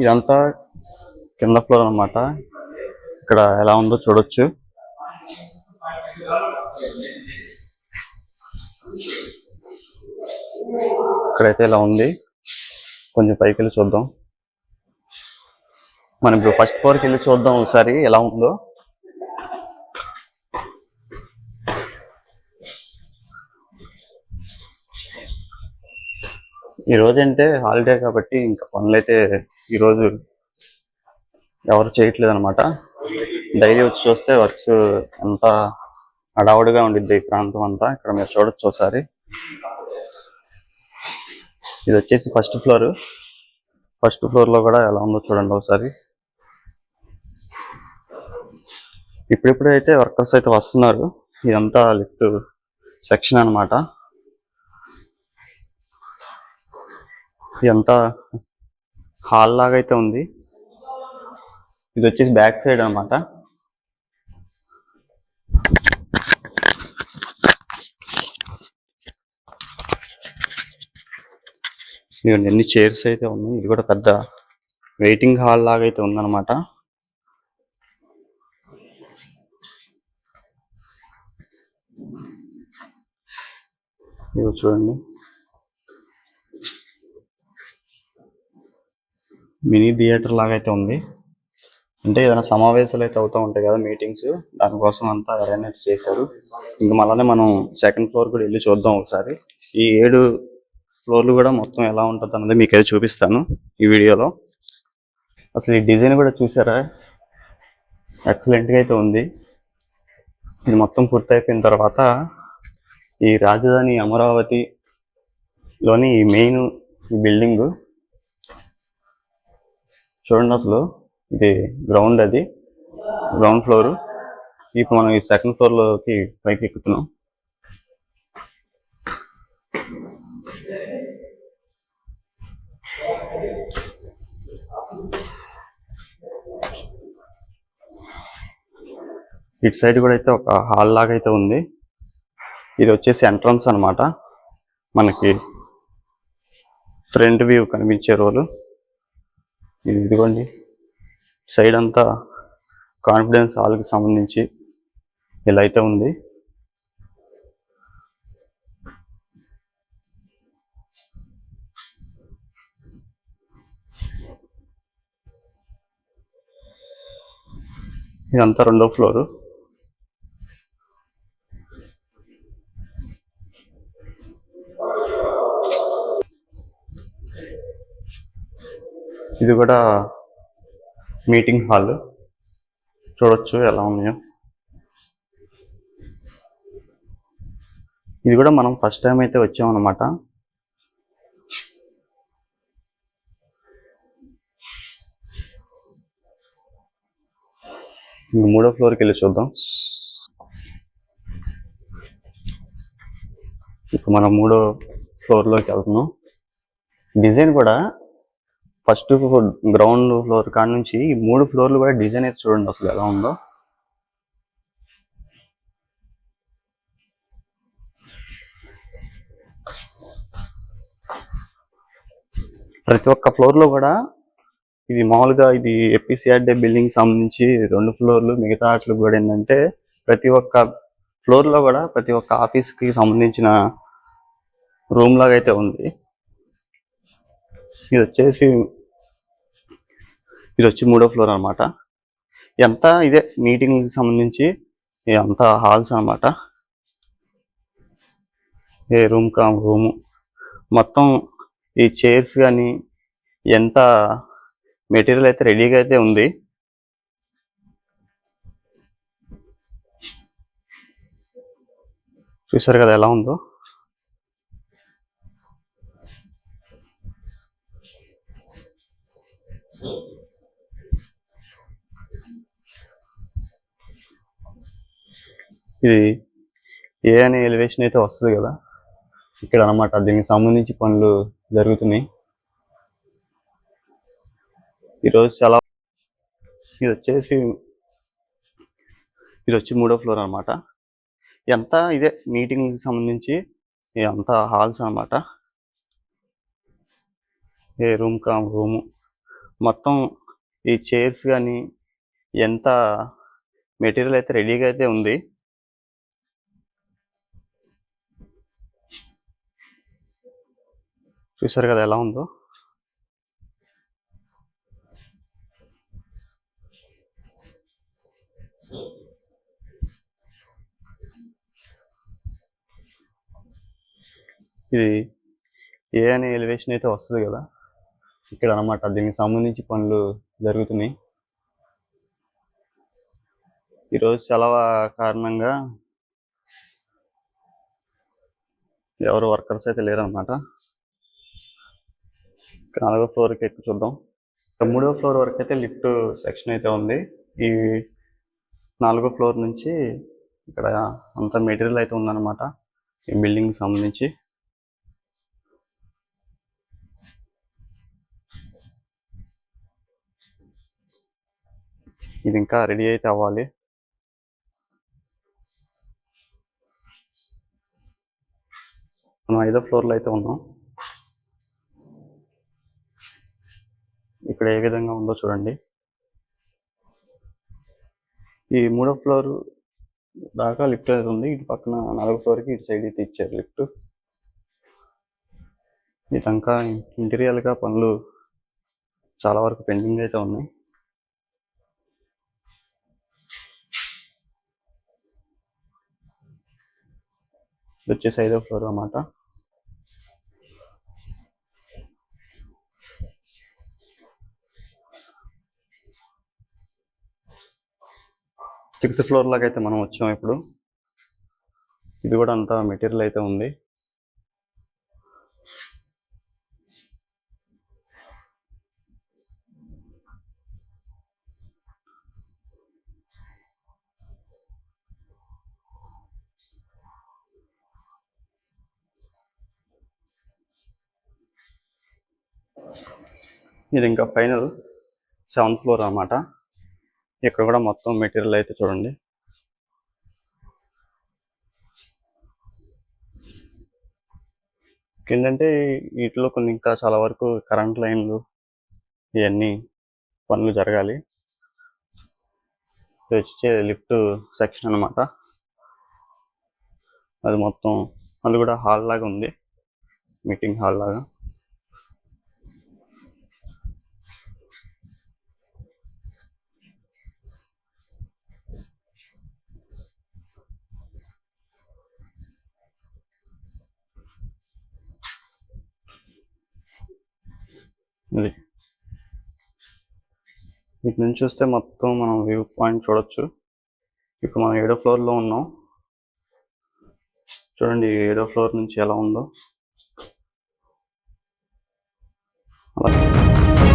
ఇదంతా కింద ఫ్లోర్ అన్నమాట. ఇక్కడ ఎలా ఉందో చూడొచ్చు. ఇక్కడైతే ఇలా ఉంది. కొంచెం పైకి వెళ్ళి చూద్దాం. మనం ఇప్పుడు ఫస్ట్ ఫ్లోర్కి వెళ్ళి చూద్దాం ఒకసారి ఎలా ఉందో. ఈ రోజు అంటే హాలిడే కాబట్టి ఇంకా పనులు అయితే ఈరోజు ఎవరు చేయట్లేదు అనమాట డైలీ వచ్చి చూస్తే వర్క్స్ ఎంత హడావుడిగా ఉండిద్ది ఈ ప్రాంతం అంతా. ఇక్కడ మీరు చూడొచ్చు ఒకసారి. ఇది వచ్చేసి ఫస్ట్ ఫ్లోర్ ఫస్ట్ ఫ్లోర్లో కూడా ఎలా ఉందో చూడండి ఒకసారి. ఇప్పుడిప్పుడైతే అయితే వర్కర్స్ అయితే వస్తున్నారు. ఇదంతా లిఫ్ట్ సెక్షన్ అన్నమాట. ఇదంతా హాల్ లాగా అయితే ఉంది. ఇది వచ్చేసి బ్యాక్ సైడ్ అన్నమాట. ఇదిగోండి ఎన్ని చైర్స్ అయితే ఉన్నాయి. ఇది కూడా పెద్ద వెయిటింగ్ హాల్ లాగా అయితే ఉందన్నమాట. ఇదిగో చూడండి. మినీ థియేటర్ లాగా అయితే ఉంది. అంటే ఏదైనా సమావేశాలు అయితే అవుతూ ఉంటాయి కదా మీటింగ్స్. దానికోసం అంతా అరేంజ్ చేశారు. ఇంకా మళ్ళీ మనం సెకండ్ ఫ్లోర్ కూడా వెళ్ళి చూద్దాం ఒకసారి. ఈ ఏడు ఫ్లోర్లు కూడా మొత్తం ఎలా ఉంటుంది అన్నది మీకు అయితే చూపిస్తాను ఈ వీడియోలో. అసలు ఈ డిజైన్ కూడా చూసారా? ఎక్సలెంట్గా అయితే ఉంది. ఇది మొత్తం పూర్తయిపోయిన తర్వాత ఈ రాజధాని అమరావతిలోని ఈ మెయిన్ ఈ బిల్డింగ్ చూడండి అసలు. ఇది గ్రౌండ్ అది. గ్రౌండ్ ఫ్లోర్ ఇప్పుడు మనం ఈ సెకండ్ ఫ్లోర్లోకి పైకి ఎక్కుతున్నాం. ఇటు సైడ్ కూడా అయితే ఒక హాల్ లాగా అయితే ఉంది. ఇది వచ్చేసి ఎంట్రన్స్ అన్నమాట. మనకి ఫ్రంట్ వ్యూ కనిపించే రోలు ఇది ఇదిగోండి. సైడ్ అంతా కాన్ఫిడెన్స్ హాల్కి సంబంధించి ఇలా అయితే ఉంది. ఇదంతా రెండో ఫ్లోరు ఇది కూడా మీటింగ్ హాల్. చూడొచ్చు ఎలా ఉన్నాయో. ఇది కూడా మనం ఫస్ట్ టైం అయితే వచ్చామన్నమాట. మూడో ఫ్లోర్కి వెళ్ళి చూద్దాం. ఇప్పుడు మనం మూడో ఫ్లోర్లోకి వెళ్తున్నాం. డిజైన్ కూడా ఫస్ట్ గ్రౌండ్ ఫ్లోర్ కాడ నుంచి ఈ మూడు ఫ్లోర్లు కూడా డిజైన్ అయితే చూడండి అసలు ఎలా ఉందో. ప్రతి ఒక్క ఫ్లోర్లో కూడా ఇది మామూలుగా ఇది ఎపిసిఆర్డే బిల్డింగ్ సంబంధించి రెండు ఫ్లోర్లు మిగతా వాటికి కూడా ఏంటంటే ప్రతి ఒక్క ఫ్లోర్లో కూడా ప్రతి ఒక్క ఆఫీస్కి సంబంధించిన రూమ్ లాగా అయితే ఉంది. ఇది వచ్చేసి ఇది వచ్చి మూడో ఫ్లోర్ అన్నమాట. ఎంత ఇదే మీటింగ్కి సంబంధించి ఇదంతా హాల్స్ అన్నమాట. ఏ రూమ్ కా రూమ్. మొత్తం ఈ చైర్స్ కానీ ఎంత మెటీరియల్ అయితే రెడీగా అయితే ఉంది. చూసారు కదా ఎలా ఉందో? ఇది ఏ అనే ఎలివేషన్ అయితే వస్తుంది కదా. ఇక్కడ అన్నమాట దీనికి సంబంధించి పనులు జరుగుతున్నాయి. ఈరోజు చాలా ఇది వచ్చేసి ఇది వచ్చి మూడో ఫ్లోర్ అన్నమాట. ఎంత ఇదే మీటింగ్కి సంబంధించి అంతా హాల్స్ అన్నమాట. ఏ రూమ్ కా రూమ్ మొత్తం ఈ చైర్స్ కానీ ఎంత మెటీరియల్ అయితే రెడీగా అయితే ఉంది. చూసారు కదా ఎలా ఉందో? ఇది ఏ అనే ఎలివేషన్ అయితే వస్తుంది కదా? ఇక్కడ అన్నమాట దీనికి సంబంధించి పనులు జరుగుతున్నాయి. ఈరోజు సెలవు కారణంగా ఎవరు వర్కర్స్ అయితే లేరనమాట నాలుగో ఫ్లోర్కి ఎక్కి చూద్దాం. ఇక మూడో ఫ్లోర్ వరకు అయితే లిఫ్ట్ సెక్షన్ అయితే ఉంది. ఈ నాలుగో ఫ్లోర్ నుంచి ఇక్కడ అంత మెటీరియల్ అయితే ఉందన్నమాట. ఈ బిల్డింగ్ సంబంధించి. ఇది ఇంకా రెడీ అయితే అవ్వాలి. మనం ఐదో ఫ్లోర్లో అయితే ఉన్నాం. ఇక్కడ ఏ విధంగా ఉందో చూడండి. ఈ మూడో ఫ్లోర్ దాకా లిఫ్ట్ అయితే ఉంది. ఇటు పక్కన నాలుగో ఫ్లోర్కి ఇటు సైడ్ అయితే ఇచ్చారు లిఫ్ట్. ఇదంకా ఇంటీరియర్గా పనులు చాలా వరకు పెండింగ్ అయితే ఉన్నాయి. వచ్చేసి ఐదో ఫ్లోర్ అన్నమాట. సిక్స్త్ ఫ్లోర్ లాగా అయితే మనం వచ్చాం ఇప్పుడు. ఇది కూడా అంతా మెటీరియల్ అయితే ఉంది. ఇది ఇంకా ఫైనల్ సెవెంత్ ఫ్లోర్ అన్నమాట. ఇక్కడ కూడా మొత్తం మెటీరియల్ అయితే చూడండి. ఏంటంటే వీటిలో కొన్ని ఇంకా చాలా వరకు కరెంట్ లైన్లు ఇవన్నీ పనులు జరగాలి. వచ్చే లిఫ్ట్ సెక్షన్ అన్నమాట. అది మొత్తం అది కూడా హాల్ లాగా ఉంది. మీటింగ్ హాల్ లాగా. ఇది ఇటు నుంచి చూస్తే మొత్తం మనం వ్యూ పాయింట్ చూడొచ్చు. ఇప్పుడు మనం ఏడో ఫ్లోర్లో ఉన్నాం. చూడండి ఏడో ఫ్లోర్ నుంచి ఎలా ఉందో. అలా.